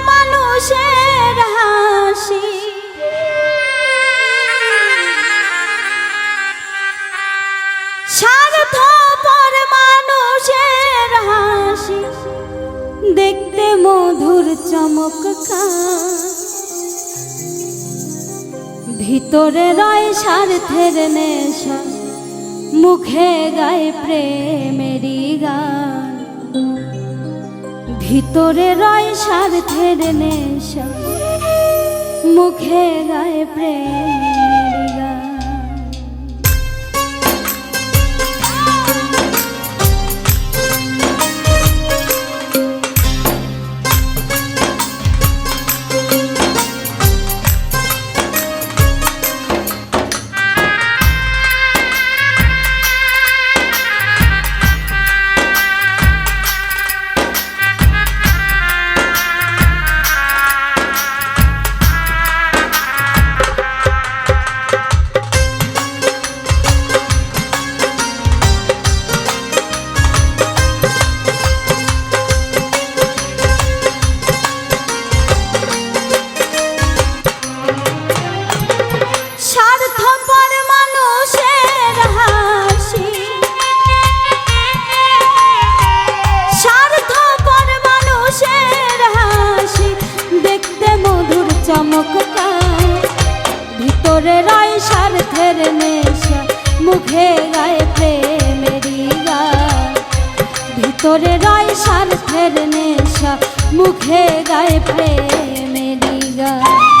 মানুষের হাসি। মানুষের হাসি। দেখতে মধুর চমৎকার। ভিতরে রয় স্বার্থের নেশা, মুখে গায়ে প্রেমেরই গান। ভিতরে রয় স্বার্থের নেশা মুখে রয় প্রেমেরই মুখে গায়ে প্রেমেরই গান ভিতরে রয় স্বার্থের নেশা মুখে গায়ে প্রেমেরই গান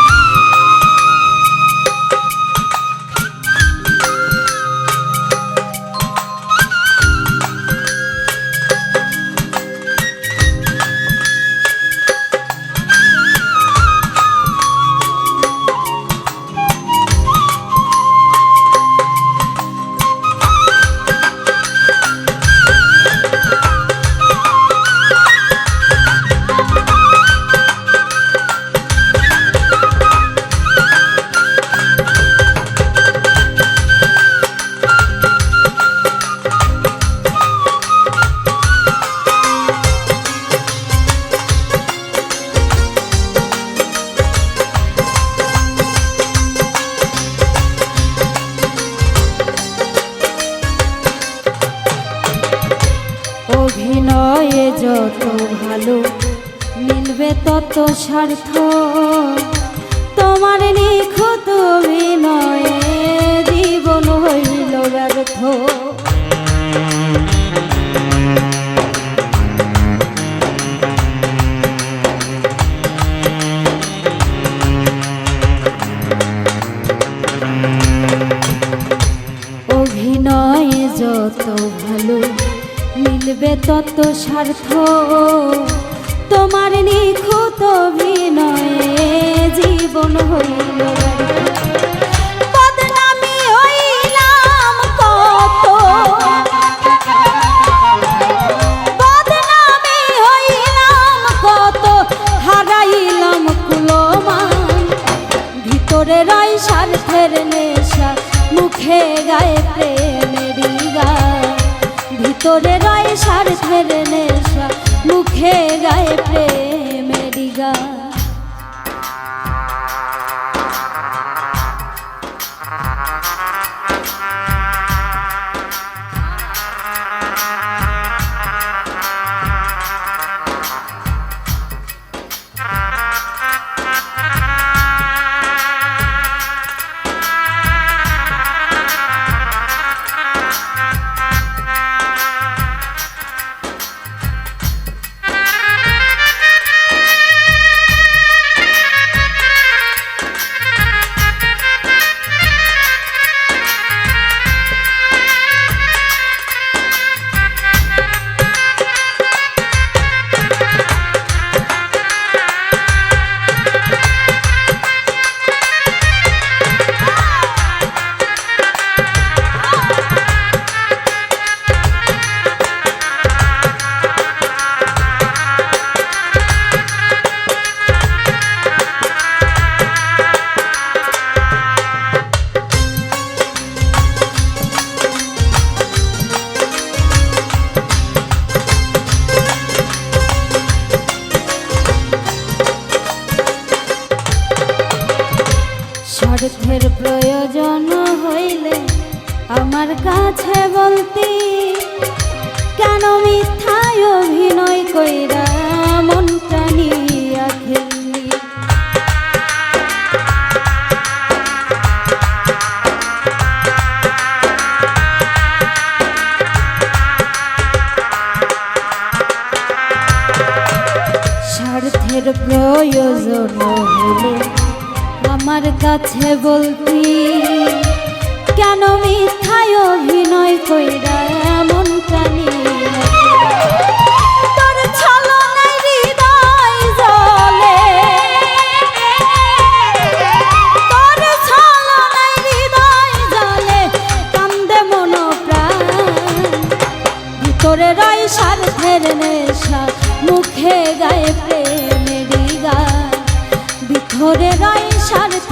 যত ভালো মিলবে তত স্বার্থ স্বার্থ। তোমার নিখুঁত অভিনয়ে জীবন হইল ভিতরে রয় স্বার্থের নেশা মুখে গায়ে গান ভিতরে রয় স্বার্থের নেশা মুখে গায়ে প্রেমেরই গান। স্বার্থের প্রয়োজন হইলে আমার কাছে বলতি, কেন মিথ্যায় অভিনয় কইরা মনটা নিয়া খেললি স্বার্থের প্রয়োজন হলে আমার কাছে বলতি, কেন মিথ্যায় অভিনয় কইরা এমন কানি মুখে গায়ে প্রেমেরই গান ভিতরে রয় স্বার্থের